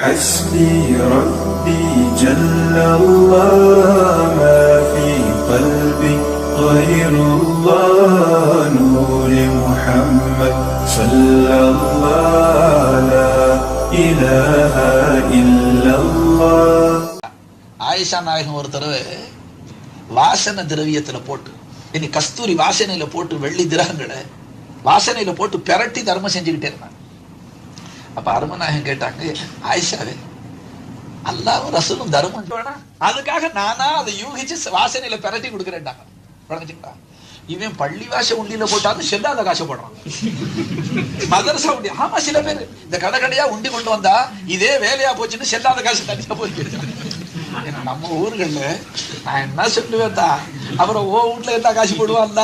حسبي ربي جل الله ما في قلبي غير الله نور محمد صلى الله لا إله إلا الله ஆயிஷா நாயகம் ஒரு தடவை வாசனை திரவியத்துல போட்டு இனி கஸ்தூரி வாசனையில போட்டு வெள்ளி திரகங்களை வாசனையில போட்டு பெரட்டி தர்மம் செஞ்சுக்கிட்டே இருந்தாங்க அப்ப அருமநாயகம் கேட்டாங்க ஆயிஷாவே அல்லாவும் ரசூலும் தர்மம் வேணா. அதுக்காக நானா அதை யூகிச்சு வாசனையில பெரட்டி கொடுக்குறேன்டாங்க வழங்கிட்டீங்களா இவன் பள்ளி வாச உண்டியில போட்டாலும் செல்லாத காசை போடுறான். மதரசா உண்டி. ஆமா சில பேர். இந்த கடை கடையா உண்டி கொண்டு வந்தா இதே வேலையா போச்சுன்னு செல்லாத காசு தனியா போய் நம்ம ஊர்கள்ல நான் என்ன சொல்லுவேன் தான் அப்புறம் ஓ வீட்டுல இருந்தா காசு போடுவான்ல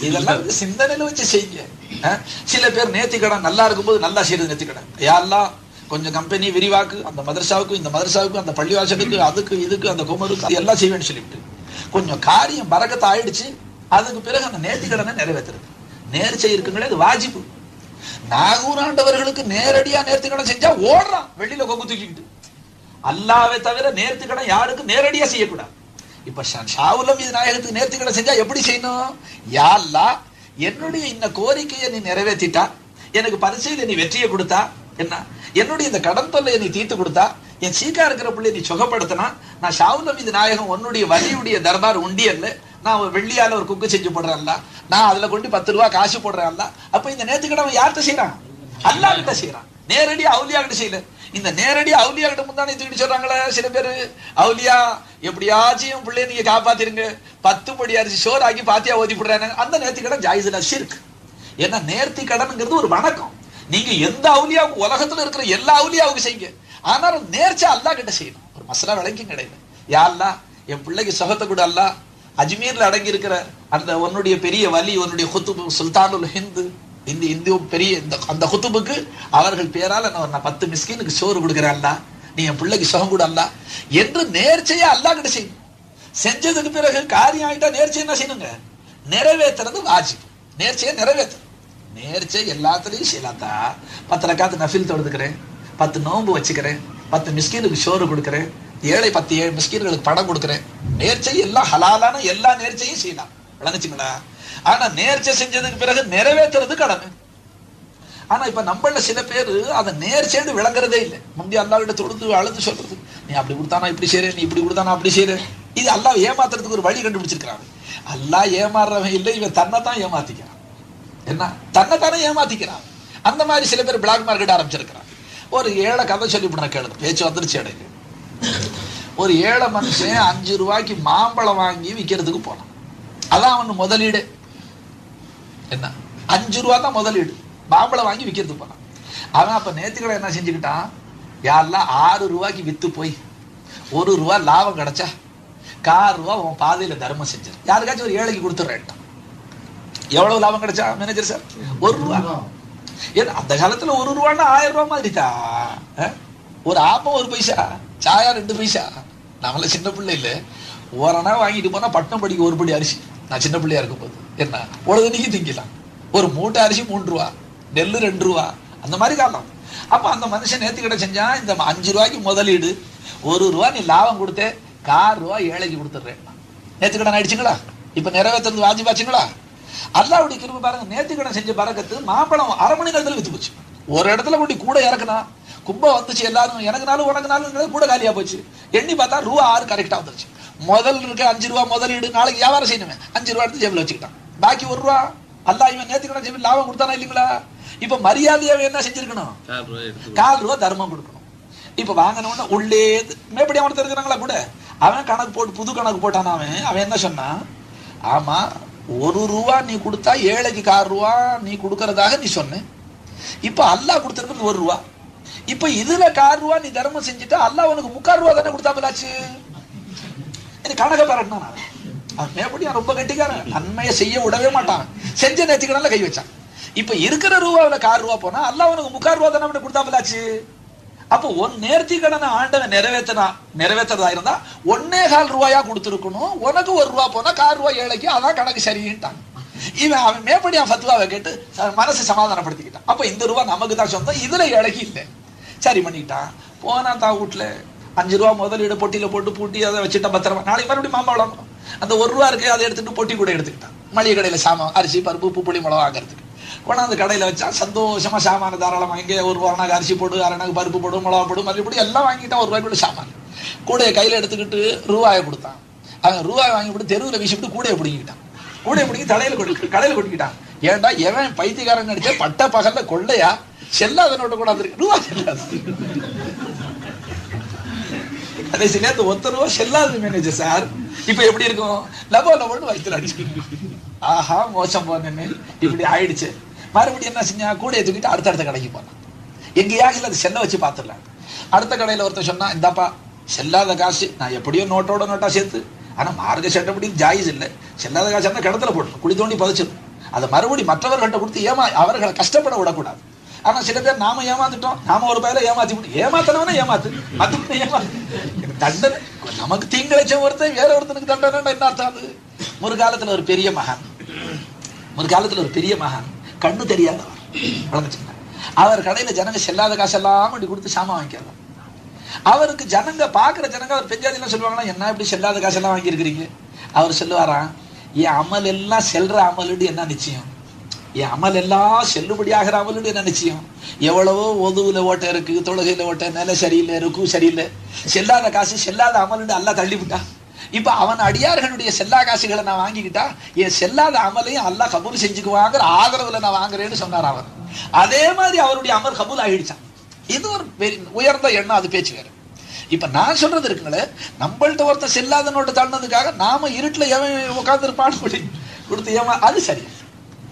இதெல்லாம் வந்து சிந்தனையில வச்சு செய்யுங்க. அஹ், சில பேர் நேர்த்தி கடன் நல்லா இருக்கும்போது நல்லா செய்யறது நேர்த்தி கடன். யாரெல்லாம் கொஞ்சம் கம்பெனி விரிவாக்கு அந்த மதரசாவுக்கு இந்த மதரசாவுக்கு அந்த பள்ளிவாசலுக்கு அதுக்கு இதுக்கு அந்த குமருக்கு அது எல்லாம் செய்வேன்னு சொல்லிவிட்டு. கொஞ்சம் காரியம் பறக்கத்தை ஆயிடுச்சு அதுக்கு பிறகு அந்த நேர்த்தி கடனை நிறைவேற்றுறது. நேர்ச்சை இருக்குங்களே அது நானூறு ஆண்டவர்களுக்கு நேரடியா நேர்த்தி கடன் செஞ்சா ஓடுறான் வெளியில கொங்கு தூக்கிக்கிட்டு. அல்லாவே தவிர நேர்த்தி கடன் யாருக்கும் நேரடியா செய்யக்கூடாது. இப்ப ஷாவுலம் இது நாயகத்துக்கு நேர்த்தி செஞ்சா எப்படி செய்யணும்? யாழ்லா என்னுடைய இந்த கோரிக்கையை நீ நிறைவேற்றிட்டா? எனக்கு பரிசையில நீ வெற்றியை கொடுத்தா? என்ன? என்னுடைய இந்த கடன் தொல்லையை நீ தீர்த்து கொடுத்தா? என் சீக்கா இருக்கிற பிள்ளை நீ சுகப்படுத்தினா? நான் ஷாவுலம் இது நாயகம் உன்னுடைய வலியுடைய தர்பார் உண்டியல்ல நான் ஒரு வெள்ளியால ஒரு குக்கு செஞ்சு போடுறேன்ல நான் அதுல கொண்டு பத்து ரூபா காசு போடுறேன்ல அப்ப இந்த நேர்த்தி யார்கிட்ட செய்யறான்? அல்லாஹ் கிட்ட செய்யறான். நேரடி அவுலியா கிட்ட செய்யல. இந்த நேரடி அவுலியா கிட்ட முந்தானே தூக்கிட்டு சொல்றாங்களே சில பேரு. அவுலியா எப்படியாச்சும் பிள்ளைய நீங்க காப்பாத்திருங்க. பத்து படி அரிசி சோறு ஆக்கி பாத்தியா ஓதி போடுறாங்க அந்த நேர்த்தி கடன் ஜாயிசுல ஷிர்க். ஏன்னா நேர்த்தி கடனுங்கிறது ஒரு வணக்கம். நீங்க எந்த அவுலியாவுக்கு உலகத்துல இருக்கிற எல்லா அவுலியாவுக்கும் செய்யுங்க. ஆனாலும் நேர்ச்சா அல்லாஹ் கிட்ட செய்யணும். ஒரு மசாலா விளங்கியும் கிடையாது யா என் பிள்ளைக்கு சுகத்தை கூட அல்லாஹ். அஜ்மீர்ல அடங்கி இருக்கிற அந்த உன்னுடைய பெரிய வலி உன்னுடைய சுல்தானுல் ஹிந்து இந்த இந்தியும் பெரிய இந்த அந்த குத்துபுக்கு அவர்கள் பேரால நான் பத்து மிஸ்கினுக்கு சோறு கொடுக்குறேன் நீ என் பிள்ளைக்கு சுகம் கூட அல்லா. என்று நேர்ச்சையா அல்லா கிட்ட செய்யணும் செஞ்சதுக்கு பிறகு காரியம் ஆகிட்டா நேர்ச்சை என்ன செய்யணுங்க? நிறைவேற்றுறது வாஜிப். நேர்ச்சையை நிறைவேற்று நேர்ச்சை எல்லாத்துலையும் செய்யலாத்தா பத்து ரக்காத்து நஃபில் தொடுத்துக்கிறேன் பத்து நோன்பு வச்சுக்கிறேன். பத்து மிஸ்கினுக்கு சோறு கொடுக்குறேன். ஏழை பத்து ஏழு மிஸ்கின்களுக்கு பணம் கொடுக்குறேன். நேர்ச்சை எல்லாம் ஹலாலான எல்லா நேர்ச்சையும் செய்யலாம். விளங்குச்சுங்களா? ஆனா நேர்ச்சை செஞ்சதுக்கு பிறகு நிறைவேற்றுறது கடமை. ஆனா இப்ப நம்மள சில பேர் அதை நேர்ச்சேன்னு விளங்குறதே இல்லை. முந்தி அல்லாவிட தொழுது அழுது சொல்றது நீ அப்படி கொடுத்தானா இப்படி செய்யற நீ இப்படி கொடுத்தானா அப்படி செய்யற இது அல்லா ஏமாத்துறதுக்கு ஒரு வழி கண்டுபிடிச்சிருக்கிறாங்க அல்லா ஏமாறுறவன் இல்லை இவன் தன்னை தான் ஏமாத்திக்கிறான். என்ன? தன்னைத்தானே ஏமாத்திக்கிறான். அந்த மாதிரி சில பேர் பிளாக் மார்க்கெட் ஆரம்பிச்சிருக்கிறான் ஒரு ஏழை கதை சொல்லி சொல்லிவிடுறேன் கேளு பேச்சு வந்துருச்சு இடையில ஒரு ஏழை மனுஷன் அஞ்சு ரூபாய்க்கு மாம்பழம் வாங்கி விற்கிறதுக்கு போனான். அதான் அவன் முதலீடு. என்ன? அஞ்சு ரூபா தான் முதலீடு மாம்பழம் வாங்கி விற்கிறதுக்கு போனான். அவன் அப்ப நேத்துக்களை என்ன செஞ்சுக்கிட்டான்? யாரெல்லாம் ஆறு ரூபாய்க்கு வித்து போய் ஒரு ரூபா லாபம் கிடைச்சா கார் ரூபா உன் பாதையில தர்மம் செஞ்சிரு யாருக்காச்சும் ஒரு ஏழைக்கு கொடுத்துட்றேன்ட்டான். எவ்வளவு லாபம் கிடைச்சா மேனேஜர் சார் ஒரு ரூபா. ஏன்னா அந்த காலத்துல ஒரு ரூபான்னா ஆயிரம் ரூபாய் மாதிரிதா அஹ்? ஒரு ஆப்பம் ஒரு பைசா சாயா ரெண்டு பைசா. நம்மள சின்ன பிள்ளை இல்ல. ஓரணா வாங்கிட்டு போனா பட்டம் படிக்க ஒரு படி அரிசி. நான் சின்ன பிள்ளையா இருக்கும்போது. என்ன? உலகத்துக்கு திங்கலாம் ஒரு மூட்டை அரிசி மூன்று ரூபா நெல் ரெண்டு ரூபா அந்த மாதிரி காலம். அப்ப அந்த மனுஷன் நேத்து கிட்ட செஞ்சான் இந்த அஞ்சு ரூபாய்க்கு முதலீடு ஒரு ரூபா நீ லாபம் கொடுத்தே கார் ரூபா ஏழைக்கு கொடுத்துட்றேன். நேத்து கடன் ஆயிடுச்சுங்களா இப்ப நிறைவேற்றுறது வாஜிபாச்சுங்களா அல்லாவுடைய கிருப்பு பாருங்க நேத்து கடன் செஞ்ச பறக்கத்து மாம்பழம் அரை மணி நேரத்தில் வித்து போச்சு. ஒரு இடத்துல கொண்டு கூட இறக்குனா கும்பம் வந்துச்சு எல்லாரும் எனக்குனாலும் உனக்குனாலும் கூட காலியா போச்சு. எண்ணி பார்த்தா ரூபா ஆறு கரெக்டா வந்துருச்சு. முதல் இருக்க அஞ்சு ரூபா முதலீடு நாளைக்கு வியாபாரம் செய்யணுமே அஞ்சு ரூபா எடுத்து ஜேபில் வச்சுக்கிட்டான். பாக்கி ஒரு ரூபா. அல்லா இவன் நேத்து கடன் ஜேபில் லாபம் கொடுத்தானா இல்லைங்களா? இப்ப மரியாதையாவே என்ன செஞ்சிருக்கணும்? கால் ரூபா தர்மம் கொடுக்கணும். இப்ப வாங்கினவன உள்ளே மேப்படி அவன் இருக்கிறாங்களா கூட? அவன் கணக்கு போட்டு புது கணக்கு போட்டான் அவன்? அவன் என்ன சொன்னான் ஆமா ஒரு ரூபா நீ கொடுத்தா ஏழைக்கு கார் ரூபா நீ கொடுக்கறதாக நீ சொன்ன. இப்ப அல்லாஹ் கொடுத்துருக்கிறது ஒரு ரூபா. இப்ப இதுல கார் ரூபா நீ தர்மம் செஞ்சுட்டா அல்லாஹ் உனக்கு முக்கால் ரூபா தானே கொடுத்தாமலாச்சு எனக்கு கணக்க பாருன்னா அவன் மேப்படி ரொம்ப கட்டிக்காரன். நன்மையை செய்ய விடவே மாட்டான். செஞ்ச நேர்த்திக்கடன்ல கை வச்சான். இப்ப இருக்கிற ரூபாவில் கார் ரூபா போனா அல்ல உனக்கு முக்கால் ரூபா தானே அவனுக்கு கொடுத்தாமலாச்சு அப்போ ஒன் நேர்த்தி கடனை ஆண்டவன் நிறைவேற்றினா நிறைவேற்றுறதா இருந்தா ஒன்னே கால் ரூபாயா கொடுத்துருக்கணும். உனக்கு ஒரு ரூபா போனா கார் ரூபா ஏழைக்கு அதான் கணக்கு சரின்ட்டான். இவன் அவன் மேப்படி அவன் ஃபத்துவாவை கேட்டு மனசை மனசு சமாதானப்படுத்திக்கிட்டான். அப்ப இந்த ரூபா நமக்கு தான் சொந்தம் இதுல இழக்கி இல்லை. சரி பண்ணிக்கிட்டான் போனா தான் வீட்டுல அஞ்சு ரூபா முதலீடு பொட்டியில போட்டு பூட்டி அதை வச்சுட்டா பத்திரமா. நாளைக்கு மறுபடியும் மாம்பழம் அந்த ஒரு ரூபா இருக்கு அதை எடுத்துட்டு பொட்டி கூட எடுத்துக்கிட்டான். மளிகை கடையில சாமான் அரிசி பருப்பு உப்பு புளி மிளகா வாங்குறதுக்கு. கொண்டாந்து கடையில வச்சா சந்தோஷமா சாமான தாராளம் இங்கே ஒரு அரணாக்கு அரிசி போடு அரணாக்கு பருப்பு போடு மிளகா போடு மல்லி போடு எல்லாம் வாங்கிட்டான். ஒரு ரூபாய்க்குள்ள சாமான். கூடையை கையில எடுத்துக்கிட்டு ரூபாயை கொடுத்தான். அவன் ரூபாய் வாங்கி விட்டு தெருவில் வீசிவிட்டு கூடையை பிடிங்கிட்டான் கூடையை பிடிங்கி தலையில கொட்டி கடையில கொட்டிக்கிட்டான். ஏன்டா எவன் பைத்தியக்காரன் நடிச்ச பட்ட பகல்ல கொள்ளையா? செல்லாதனோட கூட இருக்கு ரூபா செல்லாது. அதே நேரத்து ஒத்த ரூபா செல்லாது மேனேஜர் சார் இப்ப எப்படி இருக்கும்? லபோ லபோன்னு வயிற்றுல அடிச்சு ஆஹா மோசம் போனேன்னு இப்படி ஆயிடுச்சு. மறுபடியும் என்ன செஞ்சா? கூடையை தூக்கிட்டு அடுத்தடுத்த கடைக்கு போனான். எங்கேயாச்சும் அது செல்ல வச்சு பார்த்துடலாம். அடுத்த கடையில ஒருத்தன் சொன்னா இந்தாப்பா செல்லாத காசு. நான் எப்படியோ நோட்டோட நோட்டா சேர்த்து. ஆனா மார்க்க சட்டப்படி ஜாயிஸ் இல்லை. செல்லாத காசு இருந்தால் கிணத்துல போடணும் குழி தோண்டி பதிச்சிடும் அதை மறுபடி மற்றவர்கள்ட்ட கொடுத்து ஏமா அவர்களை கஷ்டப்பட விடக்கூடாது. ஆனா சில பேர் நாம ஏமாந்துட்டோம். நாம ஒரு பயில ஏமாத்தி விட்டு ஏமாத்தனவனே ஏமாத்து. மத்தவனை ஏமாத்து. தண்டனை. நமக்கு தீங்கிழைச்ச ஒருத்தன் வேற ஒருத்தனுக்கு தண்டனை என்ன அது? ஒரு காலத்துல ஒரு பெரிய மகான். ஒரு காலத்துல ஒரு பெரிய மகான். கண்ணு தெரியாதவர். வளர்ந்துச்சுங்க அவர் கடையில ஜனங்க செல்லாத காசெல்லாம் அப்படி கொடுத்து சாமான் வாங்கிக்கலாம் அவருக்கு ஜனங்க பாக்குற ஜனங்க அவர் பெஞ்சாதிலாம் சொல்லுவாங்களா என்ன இப்படி செல்லாத காசெல்லாம் வாங்கியிருக்கிறீங்க? அவர் சொல்லுவாராம் என் அமல் எல்லாம் செல்ற அமலுடு என்ன நிச்சயம்? என் அமல் எல்லாம் செல்லுபடியாகிற அமலுடைய என்ன எவ்வளவோ ஒதுவுல ஓட்டை இருக்கு தொழுகையில ஓட்டை நில சரியில்லை ருக்கு சரியில்லை. செல்லாத காசு செல்லாத அமலுடு எல்லாம் தள்ளிவிட்டான். இப்ப அவன் அடியார்களுடைய செல்லா காசுகளை நான் வாங்கிக்கிட்டா என் செல்லாத அமலையும் அல்லா கபூல் செஞ்சுக்குவாங்கிற ஆதரவுல நான் வாங்குறேன்னு சொன்னார் அவர் அதே மாதிரி அவருடைய அமல் கபூல் ஆயிடுச்சான் இது ஒரு உயர்ந்த எண்ணம் அது பேச்சு வேறு. இப்ப நான் சொல்றது இருக்குங்களே நம்மள்ட்ட ஒருத்தன் செல்லாத நோட்டு தள்ளினதுக்காக நாம இருட்டுல எவன் உட்கார்ந்து பாடுபடி கொடுத்து ஏமா அது சரி.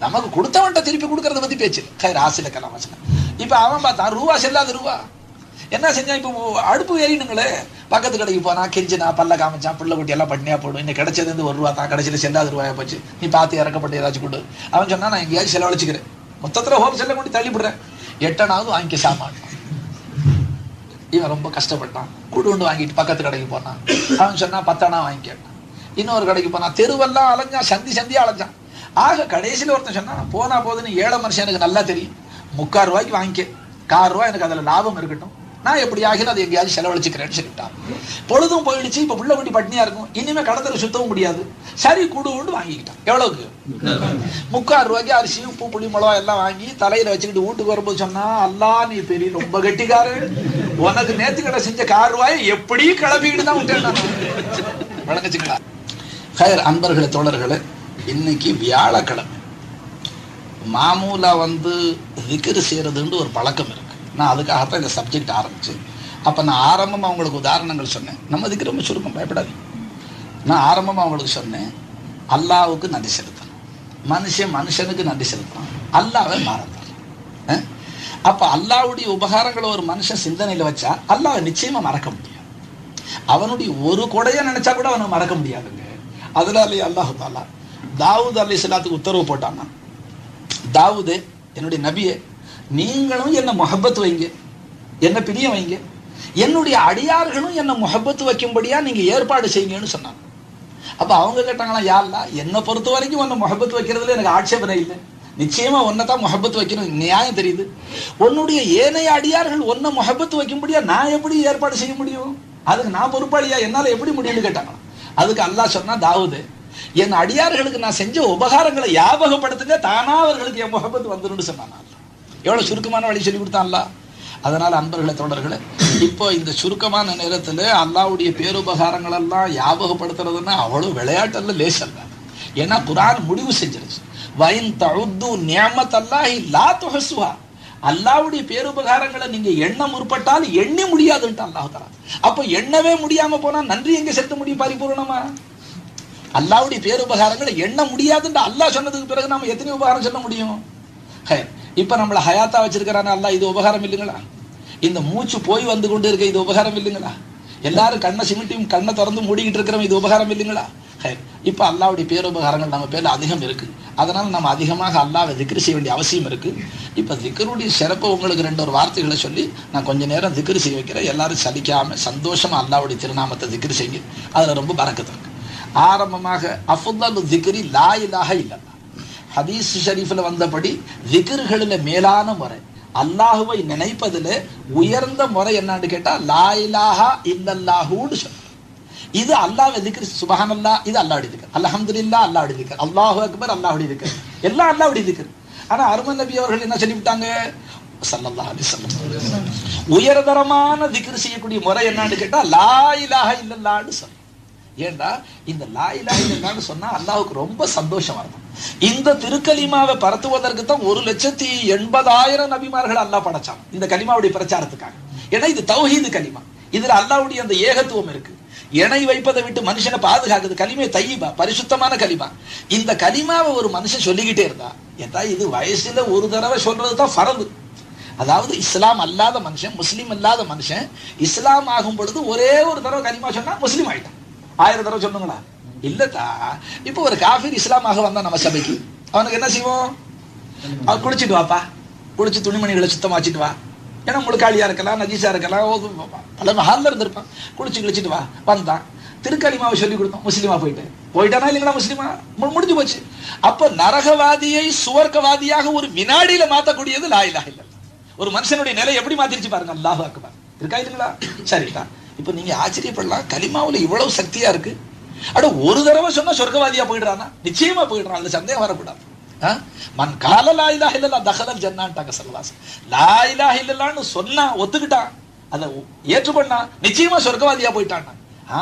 நமக்கு கொடுத்தவன்ட்ட திருப்பி கொடுக்கறத பத்தி பேச்சு. கை ஆசில கலாமச்சன இப்ப அவன் பார்த்தான் ரூபா செல்லாத ரூபா. என்ன செஞ்சான்? இப்போ அடுப்பு ஏறினுங்களே பக்கத்து கடைக்கு போனா கெஞ்சினா பல்ல காமிச்சான் பிள்ளை குட்டி எல்லாம் பண்ணியா போடும் இன்னைக்கு கிடைச்சது வந்து ஒரு ரூபா தான். கடைசியில் செல்லாத ரூபாயா போச்சு. நீ பார்த்து இறக்கப்பட்டு ஏதாச்சும் கொடு. அவன் சொன்னா நான் எங்கேயாச்சும் செலவழிச்சுக்கிறேன். மொத்தத்துல ஹோம் செல்ல கொண்டு தள்ளிவிடுறேன் எட்டனாவது வாங்கிக்க சாமான். இவன் ரொம்ப கஷ்டப்பட்டான். கூடு கொண்டு வாங்கிட்டு பக்கத்து கடைக்கு போனான். அவன் சொன்னா பத்தானா வாங்கிக்க. இன்னொரு கடைக்கு போனான். தெருவெல்லாம் அலைஞ்சான் சந்தி சந்தியா அலைஞ்சான். ஆக கடைசியில் ஒருத்தன் சொன்னான் போனா போதுன்னு ஏழை மனுஷன் எனக்கு நல்லா தெரியும். முக்கால் ரூபாய்க்கு வாங்கிக்க. கார் ரூபாய் எனக்கு அதில் லாபம் இருக்கட்டும். நான் எப்படி ஆகிலும் அதை எங்கேயாவது செலவழிச்சுக்கிறேன்னு சொல்லிட்டான். பொழுதும் போயிடுச்சு. இப்போ புள்ள குட்டி பட்னியா இருக்கும். இனிமே கடத்தல சுத்தவும் முடியாது. சரி குடு கொண்டு வாங்கிக்கிட்டான். எவ்வளவுக்கு? முக்கால் ரூபாய்க்கு அரிசி உப்பு புளி மிளகா எல்லாம் வாங்கி தலையில வச்சுக்கிட்டு வீட்டுக்கு வரும்போது சொன்னா அல்லா நீ பெரிய ரொம்ப கெட்டிக்காரு உனக்கு நேத்து கடை செஞ்ச கார் ரூபாயை எப்படி கிளப்பிக்கிட்டு தான் விட்டேன் நான். வழங்கச்சுங்களா ஹயர் அன்பர்களே தோழர்களே இன்னைக்கு வியாழக்கிழமை. மாமூலா வந்து திக்ரு செய்கிறதுன்னு ஒரு பழக்கம் இருக்குது நான் அதுக்காகத்தான் இந்த சப்ஜெக்ட் ஆரம்பித்தேன் அப்போ நான் ஆரம்பமாக அவங்களுக்கு உதாரணங்கள் சொன்னேன். நம்ம இதுக்கு ரொம்ப சுருக்கம் பயப்படாதீங்க. நான் ஆரம்பமாக அவங்களுக்கு சொன்னேன் அல்லாவுக்கு நன்றி செலுத்தணும். மனுஷன் மனுஷனுக்கு நன்றி செலுத்தணும். அல்லாவை மறந்துடலாம் அப்போ அல்லாவுடைய உபகாரங்களை ஒரு மனுஷன் சிந்தனையில் வச்சா அல்லாவை நிச்சயமாக மறக்க முடியும் அவனுடைய ஒரு கொடையை நினச்சா கூட அவனை மறக்க முடியாதுங்க. அதனாலே அல்லாஹு தாலா தாவூத் அலி சலாத்துக்கு உத்தரவு போட்டான்னா தாவூது என்னுடைய நபியே நீங்களும் என்ன முஹப்பத் வைங்க என்ன பிரியம் வைங்க என்னுடைய அடியார்களும் என்ன முகப்பத்து வைக்கும்படியா நீங்க ஏற்பாடு செய்யுங்கன்னு சொன்னாங்க. அப்ப அவங்க கேட்டாங்களா யாருலா என்னை பொறுத்த வரைக்கும் உன்னை முகப்பத்து வைக்கிறதுல எனக்கு ஆட்சேபனை இல்லை. நிச்சயமா ஒன்னை தான் முகப்பத்து வைக்கணும் நியாயம் தெரியுது. உன்னுடைய ஏனைய அடியார்கள் ஒன்னை முகப்பத்து வைக்கும்படியா நான் எப்படி ஏற்பாடு செய்ய முடியும்? அதுக்கு நான் பொறுப்பாளியா? என்னால எப்படி முடியும்னு கேட்டாங்களா? அதுக்கு அல்லாஹ் சொன்னா தாவூது என் அடியார்களுக்கு நான் செஞ்ச உபகாரங்களை ஞாபகப்படுத்துங்க தானா அவர்களுக்கு என் முகப்பத்து வந்துடும் சொன்னான் எவ்வளவு சுருக்கமான வழி சொல்லி கொடுத்தான் அல்லாஹ் அதனால அன்பர்களே தோழர்களே இப்போ இந்த சுருக்கமான நேரத்துல அல்லாவுடைய பேருபகாரங்கள் எல்லாம் ஞாபகப்படுத்துறதுன்னா அவ்வளவு விளையாட்டல்ல லேசல்ல. ஏன்னா குரான் முடிவு செஞ்சிருச்சு. வயன் தழுத்து நியமத் அல்லாஹி லா அல்லாவுடைய பேருபகாரங்களை நீங்க எண்ண முற்பட்டால் எண்ணி முடியாதுன்ட்டு அல்லாஹ் தரா அப்போ எண்ணவே முடியாம போனா நன்றி எங்க செலுத்த முடியும் பரிபூர்ணமா? அல்லாவுடைய பேருபகாரங்களை எண்ண முடியாதுன்ற அல்லாஹ் சொன்னதுக்கு பிறகு நாம எத்தனை உபகாரம் சொல்ல முடியும்? ஹே, இப்ப நம்மள ஹயாத்தா வச்சிருக்கிறான அல்லாஹ் இது உபகாரம் இல்லைங்களா? இந்த மூச்சு போய் வந்து கொண்டு இருக்க இது உபகாரம் இல்லைங்களா? எல்லாரும் கண்ணை சிமிட்டியும் கண்ணை திறந்து மூடிக்கிட்டு இருக்கிறோம் இது உபகாரம் இல்லைங்களா? ஹே, இப்ப அல்லாஹ்வுடைய பேருபகாரங்கள் நம்ம பேர்ல அதிகம் இருக்கு. அதனால நம்ம அதிகமாக அல்லாவை திக்ரு செய்ய வேண்டிய அவசியம் இருக்கு. இப்ப திக்ருடைய சிறப்பு உங்களுக்கு ரெண்டு ஒரு வார்த்தைகளை சொல்லி நான் கொஞ்ச நேரம் திக்ரு செய்ய வைக்கிறேன். எல்லாரும் சலிக்காம சந்தோஷமா அல்லாவுடைய திருநாமத்தை திக்ரு செய்யுங்க. அதுல ரொம்ப பறக்கத்திருக்கு ஆரம்பமாக அஃபுல்லு திக்ரி லா இலாஹ இல்லல்லா. ஹதீஸ் ஷரீஃபில் வந்தபடி திக்ருகளில் மேலான முறை அல்லாஹுவை நினைப்பதில் உயர்ந்த முறை என்னன்னு கேட்டா லா இலாஹா இல்லல்லாஹுன்னு இது அல்லாஹ் திக்ர் சுபஹான் அல்லா இது அல்லாஹ்வுடைய திக்ர். அல்ஹம்துலில்லாஹ் அல்லாஹ்வுடைய திக்ர். அல்லாஹு அக்பர் அல்லாஹ்வுடைய திக்ர். எல்லாம் அல்லாஹ்வுடைய திக்ர். ஆனா அருமன் நபி அவர்கள் என்ன சொல்லிவிட்டாங்க? ஸல்லல்லாஹு அலைஹி உயர்தரமான திக்ர் செய்யக்கூடிய முறை என்னன்னு கேட்டா லா இலாஹா இல்லல்லான்னு சொல்றோம் ஏண்டா இந்த லாயிலா இல்லைன்னு சொன்னா அல்லாவுக்கு ரொம்ப சந்தோஷமா இருக்கும். இந்த திருக்கலிமாவை பரத்துவதற்கு தான் ஒரு லட்சத்தி எண்பதாயிரம் நபிமார்கள் அல்லாஹ் படைச்சான். இந்த கலிமாவுடைய பிரச்சாரத்துக்காக. ஏன்னா இது தௌஹீது கலிமா. இதுல அல்லாவுடைய அந்த ஏகத்துவம் இருக்கு. இணை வைப்பதை விட்டு மனுஷனை பாதுகாக்குது. கலிமை தையிபா பரிசுத்தமான கலிமா. இந்த கலிமாவை ஒரு மனுஷன் சொல்லிக்கிட்டே இருந்தா ஏதா இது வயசுல ஒரு தடவை சொல்றது தான் பரவு அதாவது இஸ்லாம் அல்லாத மனுஷன் முஸ்லீம் அல்லாத மனுஷன் இஸ்லாம் ஆகும் பொழுது ஒரே ஒரு தடவை கலிமா சொன்னா முஸ்லீம் ஆயிட்டான். ஆயிரம் தடவை சொல்லுங்களா இல்லத்தா இப்போ ஒரு காஃபி இஸ்லாமாக வந்தா நம்ம சபைக்கு அவனுக்கு என்ன செய்வோம்? அவன் குளிச்சுட்டு வாப்பா. குளிச்சு துணிமணிகளை சுத்தமா வச்சுட்டு வா. ஏன்னா முழுக்காளியா இருக்கலாம் நஜீஸா இருக்கலாம் பல மகால்ல இருந்திருப்பான். குளிச்சு குளிச்சுட்டு வா. வந்தான். திருக்கலிமாவை சொல்லி கொடுத்தோம் முஸ்லீமா போயிட்டு. போயிட்டானா இல்லைங்களா முஸ்லீமா? முடிஞ்சு போச்சு. அப்ப நரகவாதியை சுவர்க்கவாதியாக ஒரு வினாடியில மாத்தக்கூடியது லாயிலாக இல்லை. ஒரு மனுஷனுடைய நிலை எப்படி மாத்திருச்சு பாருங்க. அல்லாஹ் அக்பர். இருக்கா இல்லைங்களா? சரிதான் இப்போ நீங்க ஆச்சரியப்படலாம். கலிமாவில் இவ்வளவு சக்தியா இருக்கு. அட ஒரு தடவை சொன்னா சொர்க்கவாதியா போயிடுறானா? நிச்சயமா போயிடுறான். அந்த சந்தேகம் வரக்கூடாது. ஆ? மன் கால லாயிலா இல்லலா தகலல் ஜன்னான்ட்டாங்க ஸல்லல்லாஹு லா இல்லலான்னு சொன்னா ஒத்துக்கிட்டான். அதை ஏற்றுக்கொண்டா நிச்சயமா சொர்க்கவாதியா போயிட்டான் ஆ?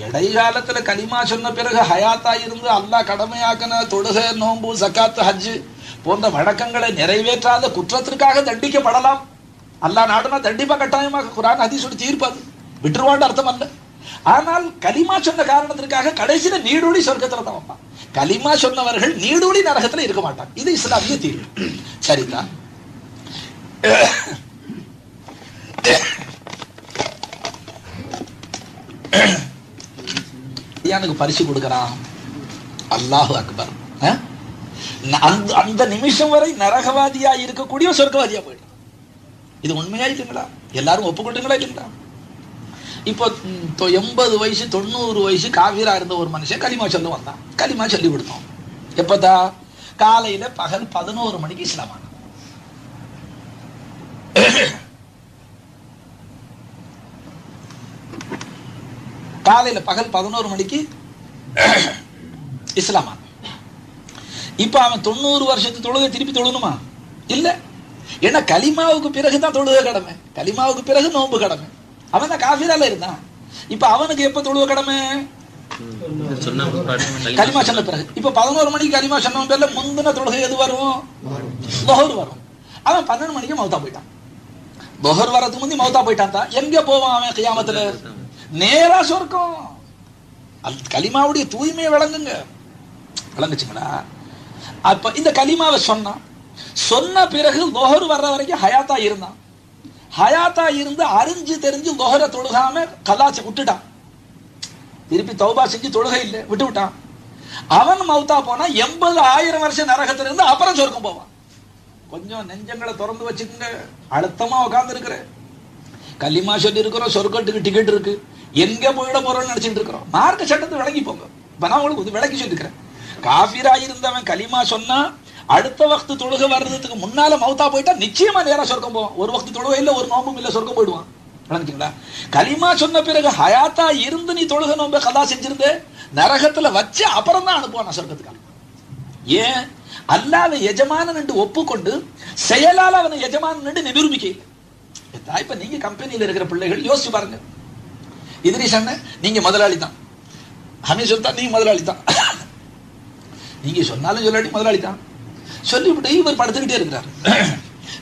இடைக்காலத்துல கலிமா சொன்ன பிறகு ஹயாத்தா இருந்து அல்லாஹ் கடமையாக்கின தொடுக நோம்பு சக்காத்து ஹஜ்ஜு போன்ற வழக்கங்களை நிறைவேற்றாத குற்றத்திற்காக தண்டிக்கப்படலாம். அல்லாஹ் நாடுனா தண்டிப்பா கட்டாயமாக குரான் ஹதீஸோட தீர்ப்பாது விட்டுருவான்னு அர்த்தம் அல்ல. ஆனால் கலிமா சொன்ன காரணத்திற்காக கடைசியில நீடூழி சொர்க்கத்துல தான் வைப்பான் கலிமா சொன்னவர்கள் நீடூழி நரகத்துல இருக்க மாட்டாங்க. இது இஸ்லாமிய தீர்வு. சரிதான் எனக்கு பரிசு கொடுக்கறான் அல்லாஹு அக்பர். அந்த அந்த நிமிஷம் வரை நரகவாதியா இருக்கக்கூடிய சொர்க்கவாதியா போயிடும் இது உண்மையா இல்லைங்களா? எல்லாரும் ஒப்புக்கொண்டுங்களா இல்லைங்களா? இப்போ எண்பது வயசு தொண்ணூறு வயசு காவிரா இருந்த ஒரு மனுஷன் களிமா சொல்ல வந்தான். களிமா சொல்லி கொடுத்தோம். எப்பதா காலையில பகல் பதினோரு மணிக்கு இஸ்லாமான. காலையில பகல் பதினோரு மணிக்கு இஸ்லாம்? இப்ப அவன் தொண்ணூறு வருஷத்து தொழுகை திருப்பி தொழுணுமா? இல்ல. ஏன்னா கலிமாவுக்கு பிறகுதான் தொழுக கடமை. கலிமாவுக்கு பிறகு நோன்பு கடமை. அவன் தான் காஃபிரால இருந்தான் இப்ப அவனுக்கு எப்ப தொழுவ கடமை? களிமா கலிமா சொன்ன பிறகு. இப்ப பதினோரு மணிக்கு கலிமா சொன்ன பேர்ல முந்தின தொழுகை எது வரும்? லொஹர் வரும். அவன் பன்னெண்டு மணிக்கு மௌத்தா போயிட்டான். லொஹர் வரதுக்கு முந்தி மௌத்தா போயிட்டான் தான். எங்க போவான் அவன் கியாமத்துல? நேரா சொர்க்கம். அல் கலிமாவுடைய தூய்மையை விளங்குங்க விளங்குச்சுங்களா அப்ப இந்த கலிமாவை சொன்னான். சொன்ன பிறகு லொஹர் வர்ற வரைக்கும் ஹயாத்தா இருந்தான். ஹயாத்தா இருந்து அறிஞ்சு தெரிஞ்சு லொஹரை தொழுகாம கலாச்சி விட்டுட்டான். திருப்பி தௌபா செஞ்சு தொழுகை இல்லை விட்டு விட்டான் அவன் மௌத்தா போனா எண்பது ஆயிரம் வருஷம் நரகத்துல இருந்து அப்புறம் சொர்க்கம் போவான். கொஞ்சம் நெஞ்சங்களை திறந்து வச்சுக்கோங்க அழுத்தமா உட்கார்ந்து இருக்கிற கல்லிமா சொல்லி இருக்கிறோம் சொர்க்கத்துக்கு டிக்கெட் இருக்கு. எங்க போயிட போறோம்னு நினைச்சிட்டு இருக்கிறோம். மார்க்க சட்டத்தை விளங்கி போங்க இப்ப நான் உங்களுக்கு விளக்கி சொல்லிருக்கிறேன் காஃபிரா இருந்தவன் கலிமா சொன்னா அடுத்த வக்து தொழுக வர்றதுக்கு முன்னால மௌத்தா போயிட்டா நிச்சயமா நேரம் சொர்க்கம் போவான். ஒரு வக்து தொழுகை இல்ல ஒரு நோம்பும் இல்ல சொர்க்கம் போயிடுவான். விளங்குச்சுங்களா கலிமா சொன்ன பிறகு ஹயாத்தா இருந்து நீ தொழுக நோம்ப கதா செஞ்சிருந்த நரகத்துல வச்சு அப்புறம் தான் அனுப்புவான் சொர்க்கத்துக்கு ஏன்? அல்லாத எஜமானன் என்று ஒப்புக்கொண்டு செயலால் அவனை எஜமானன் என்று நிரூபிக்க இல்லை இப்ப நீங்க கம்பெனியில இருக்கிற பிள்ளைகள் யோசிச்சு பாருங்க. இதிரிஸ் அண்ணன் நீங்க முதலாளி தான் ஹமீஸ் சுல்தான் நீங்க முதலாளி தான் நீங்க சொன்னாலும் சொல்லாட்டி முதலாளி தான் சொல்லிவிட்டு இவர் படுத்துக்கிட்டே இருக்கிறார்.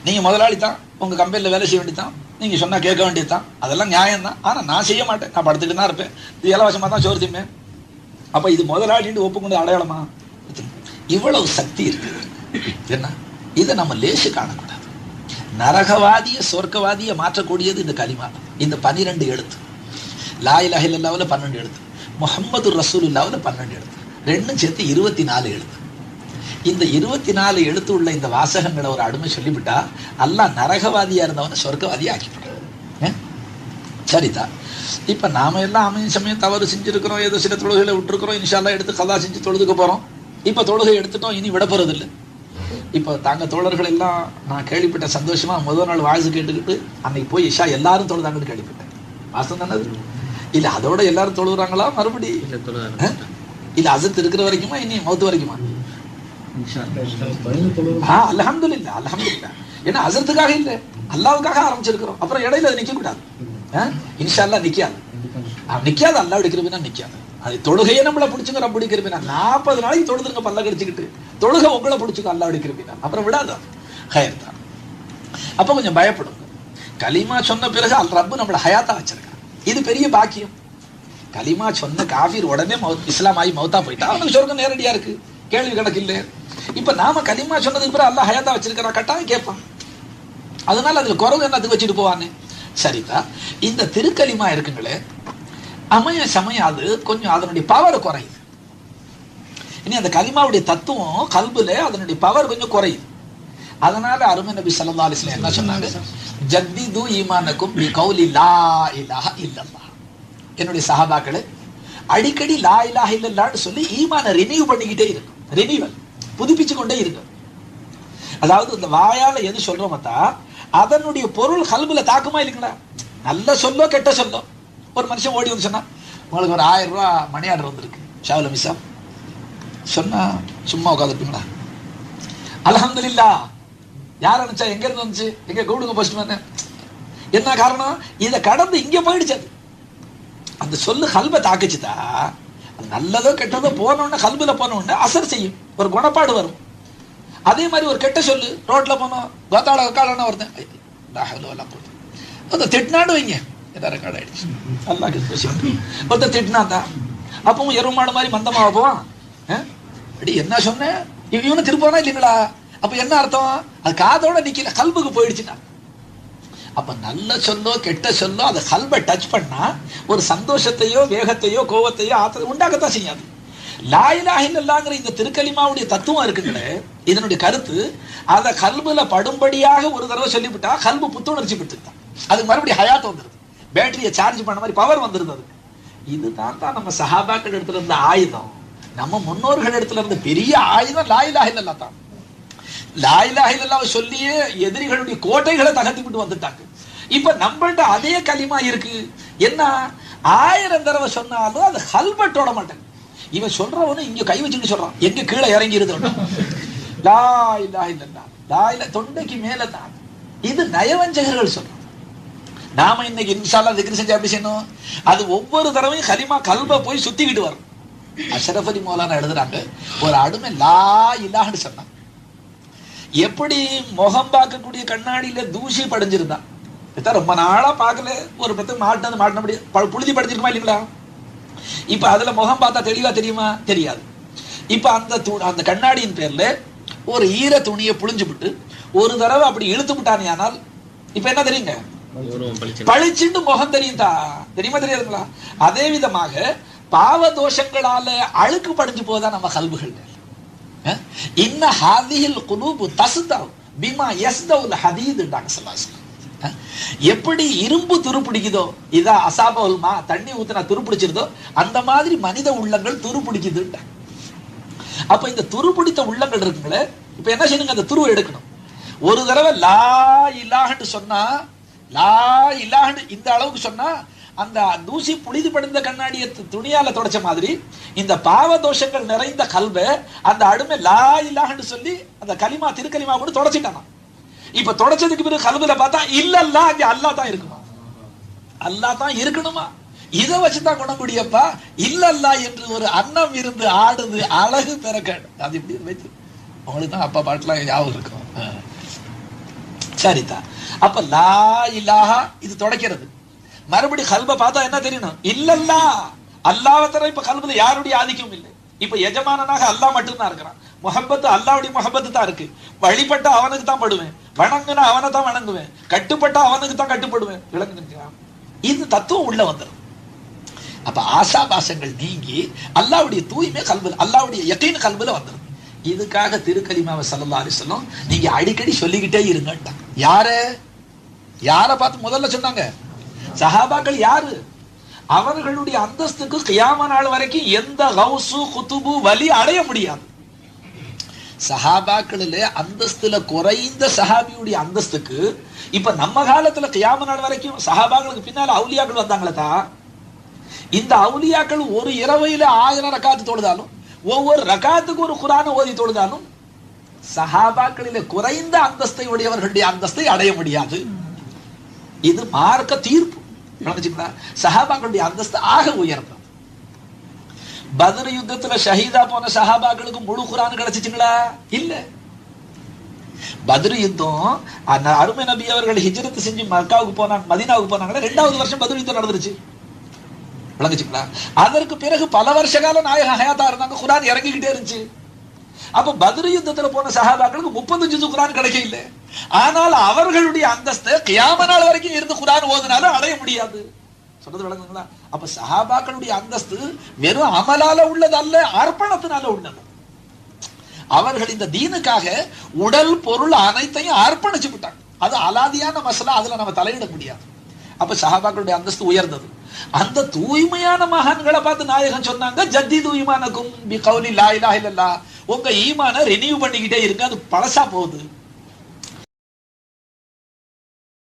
நீங்க முதலாளி தான் உங்க கம்பெனில வேலை செய்ய வேண்டியதான் நீங்க சொன்னா கேட்க வேண்டியதுதான் அதெல்லாம் நியாயம் தான் ஆனா நான் செய்ய மாட்டேன். நான் படுத்துக்கிட்டு தான் இருப்பேன். இது இலவசமா தான் சோறு திம்பேன் அப்ப இது முதலாளின்னு ஒப்புக்கொண்டு அடையாளமா? இவ்வளவு சக்தி இருக்கு என்ன? இதை நம்ம லேசு காணக்கூடாது. நரகவாதிய சொர்க்கவாதிய மாற்றக்கூடியது இந்த கலிமா இந்த பனிரெண்டு எழுத்து. லாய் இலாஹ அல்லாவில் பன்னெண்டு எழுத்து. முஹம்மது இல்லாவில் பன்னெண்டு எழுத்து. ரெண்டும் சேர்த்து இருபத்தி நாலு எழுத்து. இந்த இருபத்தி நாலு எழுத்து உள்ள இந்த வாசகங்களை ஒரு அடிமை சொல்லிவிட்டா அல்லாஹ் நரகவாதியா இருந்தவனை சொர்க்கவாதியா ஆக்கிவிட்டான். சரிதான் இப்ப நாம எல்லாம் அமையும் சமயம் தவறு செஞ்சிருக்கிறோம் ஏதோ சில தொழுகைகளை விட்டுருக்கிறோம் இன்ஷால்லா எடுத்து கதா செஞ்சு தொழுதுக்க போறோம். இப்ப தொழுகை எடுத்துட்டோம் இனி விட போறது இல்ல இப்போ தாங்க தோழர்கள் எல்லாம் நான் கேள்விப்பட்ட சந்தோஷமா முதல் நாள் வாழ்த்து கேட்டுக்கிட்டு அன்னைக்கு போய் இஷா எல்லாரும் தொழுதாங்கன்னு கேள்விப்பட்டேன். வாசம் தானே அது? இல்ல அதோட எல்லாரும் தொழுகிறாங்களா? மறுபடி? இல்ல தொழுதாரு ஆ? இல்ல அசத் இருக்கிற வரைக்குமா இனி மௌத்து வரைக்குமா? ஆ அல்ஹம்துலில்லாஹ் இல்லா ஏன்னா அசத்துக்காக இல்ல. அல்லாவுக்காக ஆரம்பிச்சிருக்கிறோம். அப்புறம் இடையில அது நிக்க கூடாது இன்ஷா அல்லாஹ் நிக்காது நிக்காது. அல்லாஹ் எடுக்கிறதுனா நிக்காது. அது தொழுகையே நம்மள பிடிச்சுங்க ரப்ப எடுக்கிறப்பினா நாற்பது நாளைக்கு தொழுதுங்க பல்ல கடிச்சுக்கிட்டு. தொழுகை உங்களை பிடிச்சுக்கோ அல்லாஹ் எடுக்கிறப்பினா அப்புறம் விடாது ஹயர் தான். அப்ப கொஞ்சம் பயப்படுங்க கலிமா சொன்ன பிறகு அல் ரப்பு நம்மளை ஹயாத்தா வச்சிருக்கான். இது பெரிய பாக்கியம். கலிமா சொன்ன காஃபீர் உடனே இஸ்லாம் ஆகி மௌத்தா போயிட்டா. அவனுக்கு சொர்க்கம் நேரடியா இருக்கு. கேள்வி கணக்கு இல்லை இப்ப நாம கலிமா சொன்னதுக்கு பிறகு அல்லாஹ் ஹயாத்தா வச்சிருக்கிறா? கட்டாயம் கேட்பான். அதனால அதுல குறவு என்னத்துக்கு வச்சுட்டு போவானே சரிதா இந்த திருக்கலிமா இருக்குங்களே அமைய சமயம் அது கொஞ்சம் அதனுடைய பவர் குறையுது. இனி அந்த கலிமாவுடைய தத்துவம் கல்புல அதனுடைய பவர் கொஞ்சம் குறையுது. அதனால அருமை நபி ஸல்லல்லாஹு அலிஸ்ல என்ன சொன்னாங்க? ஜத்திது ஈமானக்கும் பி கௌலி லா இலாஹ இல்லல்லா என்னுடைய சஹாபாக்களே அடிக்கடி லா இலாஹ இல்லல்லான்னு சொல்லி ஈமான ரினியூ பண்ணிக்கிட்டே இருக்கும். ரினியூவல் புதுப்பிச்சு கொண்டே இருக்கு. அதாவது இந்த வாயால எது சொல்றோமத்தா அதனுடைய பொருள் கல்புல தாக்குமா இல்லைங்களா நல்ல சொல்லோ கெட்ட சொல்லோ. ஒரு மனுஷன் ஓடி வந்து சொன்னா உங்களுக்கு ஒரு ஆயிரம் ரூபா மணி ஆர்டர் வந்திருக்கு. ஷாவுல மிஸ்ஸா சொன்னா சும்மா உட்காந்துருப்பீங்களா அல்ஹம்துலில்லா யார் அனுப்பிச்சா? எங்க இருந்து வந்துச்சு? எங்க கூடுங்க போஸ்ட் என்ன காரணம்? இதை கடந்து இங்க போயிடுச்சு அது. அந்த சொல்லு கல்பை தாக்குச்சுதா நல்லதோ கெட்டதோ போனோடனே கல்பில் போனோடனே அசர் செய்யும். ஒரு குணப்பாடு வரும். அதே மாதிரி ஒரு கெட்ட சொல்லு ரோட்ல போனோம் கோத்தாள காலன ஒருத்தன் எல்லாம் லா திட்டினாடு வைங்க. ஏதாவது ரெக்கார்ட் ஆயிடுச்சு நல்லா ஒருத்தன் திட்டினா தான். அப்பவும் எருமாடு மாதிரி மந்தமாக போவான்? அடி என்ன சொன்னேன் இவ- இவனு திருப்பானா இல்லைங்களா? அப்போ என்ன அர்த்தம்? அது காதோட நிற்கல கல்புக்கு போயிடுச்சுன்னா. அப்ப நல்ல சொல்லோ கெட்ட சொல்லோ அந்த ஹல்வை டச் பண்ணா ஒரு சந்தோஷத்தையோ வேகத்தையோ கோவத்தையோ ஆத்த உண்டாக்கத்தான் செய்யாது. லாயிலாகில்லாங்கிற இந்த திருக்கலிமாவுடைய தத்துவம் இருக்குங்களே இதனுடைய கருத்து அதை கல்புல படும்படியாக ஒரு தடவை சொல்லிவிட்டா கல்பு புத்துணர்ச்சி பெற்றுத்தான் அதுக்கு மறுபடியும் ஹயாத் வந்துருது. பேட்டரியை சார்ஜ் பண்ண மாதிரி பவர் வந்துருது அதுக்கு. இதுதான் தான் நம்ம சஹாபாக்கள் இடத்துல இருந்த ஆயுதம். நம்ம முன்னோர்கள் இடத்துல இருந்த பெரிய ஆயுதம் லாயிலாகில்லா தான் லாயிலாகில்லாவை சொல்லியே எதிரிகளுடைய கோட்டைகளை தகர்த்து விட்டு வந்துட்டாங்க. இப்ப நம்மள்ட்ட அதே களிமா இருக்கு. என்ன? ஆயிரம் தடவை சொன்னாலும் அது ஹல்பட்டோட மாட்டேன். இவன் சொல்றவனு இங்க கை வச்சுட்டு சொல்றான். எங்க கீழே இறங்கி இருந்தோம் லா இல்லா இல்லல்லா. லா இல்ல தொண்டைக்கு மேல தான். இது நயவஞ்சகர்கள் சொல்றான் நாம இன்னைக்கு இன்ஷால்லா திக்ரு செஞ்சா அப்படி செய்யணும்? அது ஒவ்வொரு தடவையும் கலிமா கல்ப போய் சுத்திக்கிட்டு வரும். அஷரஃப் அலி மௌலானா எழுதுறாங்க ஒரு அடிமை லா இல்லான்னு சொன்னான். எப்படி முகம் பார்க்கக்கூடிய கண்ணாடியில தூசி படைஞ்சிருந்தான் இதான் ரொம்ப நாளா பார்க்கல. ஒரு பத்து மாட்டினது மாட்டினபடி புழுதி படிஞ்சிருக்குமா இல்லைங்களா? இப்ப அதுல முகம் பார்த்தா தெளிவா தெரியுமா? தெரியாது. இப்ப அந்த து- அந்த கண்ணாடியின் பேர்ல ஒரு ஈர துணியை புழிஞ்சு விட்டு ஒரு தடவை அப்படி இழுத்து விட்டானே ஆனால் இப்ப என்ன தெரியுங்க? பளிச்சுண்டு முகம் தெரியுதா? தெரியுமா தெரியாதுங்களா? அதே விதமாக பாவ தோஷங்களால அழுக்கு படிஞ்சு போதா நம்ம கல்புகள்? இன்ன ஹாதிஹில் குலூபு தஸ்தவ் பிமா யஸ்தவுல் ஹதீதுன்றாங்க ஸல்லல்லாஹு அஹ்? எப்படி இரும்பு துருப்பிடிக்குதோ இதா அசாபகமா தண்ணி ஊத்துனா துருப்பிடிச்சிருதோ அந்த மாதிரி மனித உள்ளங்கள் துருப்பிடிக்குதுன்றாங்க அப்ப இந்த துருப்பிடித்த உள்ளங்கள் இருக்குங்களே இப்ப என்ன செய்யணுங்க அந்த துருவை எடுக்கணும். ஒரு தடவை லா இல்லாஹன்னு சொன்னா லா இல்லாஹன்னு இந்த அளவுக்கு சொன்னா அந்த தூசி புளிது படிந்த கண்ணாடியை துணியால தொடச்ச மாதிரி இந்த பாவ தோஷங்கள் நிறைந்த கல்வை அந்த அடுமை லா இல்லாஹன்னு சொல்லி அந்த களிமா திருக்கலிமா கூட தொடச்சிட்டானா இப்ப தொடச்சதுக்கு பிறகு கல்வில பார்த்தா இல்லல்லா அங்க அல்லாஹ் தான் இருக்குமா? அல்லாஹ் தான் இருக்கணுமா? இதை வச்சுதான் குணமுடியப்பா இல்லல்லா என்று ஒரு அன்னம் இருந்து ஆடுது அழகு பிறக்க அது இப்படி வைத்து உங்களுக்கு தான் அப்பா பாட்டுலாம் ஞாபகம் இருக்கும். சரிதா. அப்ப லா இல்லாஹா இது தொடக்கிறது. மறுபடி கல்ப பார்த்தா என்ன தெரியணும்? இல்லல்லா. அல்லாஹ் தர இப்ப கல்புல யாருடைய ஆதிக்கம் இல்லை. இப்ப எஜமானனாக அல்லாஹ் மட்டும்தான் இருக்கிறான். முகப்பத்து அல்லாவுடைய முகப்பத்து தான் இருக்கு. வழிபட்ட அவனுக்கு தான் படுவேன். வணங்குனா அவனை தான் வணங்குவேன். கட்டுப்பட்ட அவனுக்கு தான் கட்டுப்படுவேன். விளங்குங்க இது தத்துவம் உள்ள வந்துடும் அப்ப ஆசாபாசங்கள் நீங்கி அல்லாவுடைய தூய்மை கல்புல அல்லாவுடைய எத்தையின் கல்புல வந்துடும் இதுக்காக திருக்கலிமாவை சல்லல்லாஹு சொல்லும் நீங்க அடிக்கடி சொல்லிக்கிட்டே இருங்கட்டாங்க யார? யார பார்த்து முதல்ல சொன்னாங்க? சஹாபாக்கள் யாரு? அவர்களுடைய அந்தஸ்துக்கு கியாம நாள் வரைக்கும் எந்த ஹவுசு குத்துபு வலி அடைய முடியாது. சஹாபாக்களிலே அந்தஸ்துல குறைந்த சஹாபியுடைய அந்தஸ்துக்கு இப்ப நம்ம காலத்துல கியாம நாள் வரைக்கும் சஹாபாக்களுக்கு பின்னால அவுலியாக்கள் வந்தாங்களே தான் இந்த அவுலியாக்கள் ஒரு இரவையில ஆயிரம் ரக்காத்து தொழுதாலும் ஒவ்வொரு ரக்காத்துக்கு ஒரு குரான ஓதி தொழுதாலும் சஹாபாக்களில குறைந்த அந்தஸ்தை உடையவர்களுடைய அந்தஸ்தை அடைய முடியாது. இது மார்க்க தீர்ப்பு. சஹாபாக்களுடைய அந்தஸ்து ஆக உயர்ந்தது. பத்ர் யுத்தத்துல ஷஹீதா போன சஹாபாக்களுக்கு முழு குரான் கிடைச்சிச்சுங்களா? இல்ல. பத்ர் யுத்தம் அந்த அருமை நபி அவர்கள் ஹிஜரத்து செஞ்சு மக்காவுக்கு போனாங்க மதினாவுக்கு போனாங்களே ரெண்டாவது வருஷம் பத்ர் யுத்தம் நடந்துருச்சு. விளங்குச்சுங்களா? அதற்கு பிறகு பல வருஷ காலம் நாயக ஹயாத்தா இருந்தாங்க குரான் இறங்கிக்கிட்டே இருந்துச்சு. அப்ப பத்ர் யுத்தத்துல போன சஹாபாக்களுக்கு முப்பது ஜுது குரான் கிடைக்க இல்ல ஆனால் அவர்களுடைய அந்தஸ்து கியாம நாள் வரைக்கும் இருந்து குரான் ஓதுனாலும் அடைய முடியாது. சொல்றது விளங்குங்களா? அப்ப சஹாபாக்களுடைய அந்தஸ்து வெறும் அமலால உள்ளது அல்ல அர்ப்பணத்தினால உள்ளது. அவர்கள் இந்த தீனுக்காக உடல் பொருள் அனைத்தையும் அர்ப்பணிச்சு விட்டாங்க. அது அலாதியான மசலா அதுல நம்ம தலையிட முடியாது. அப்ப சஹாபாக்களுடைய அந்தஸ்து உயர்ந்தது. அந்த தூய்மையான மகான்களை பார்த்து நாயகன் சொன்னாங்க ஜத்தி தூய்மானக்கும் பி கௌலி லா இலாஹ இல்லல்லாஹ். உங்க ஈமான ரினியூ பண்ணிக்கிட்டே இருங்க அது பழசா போகுது.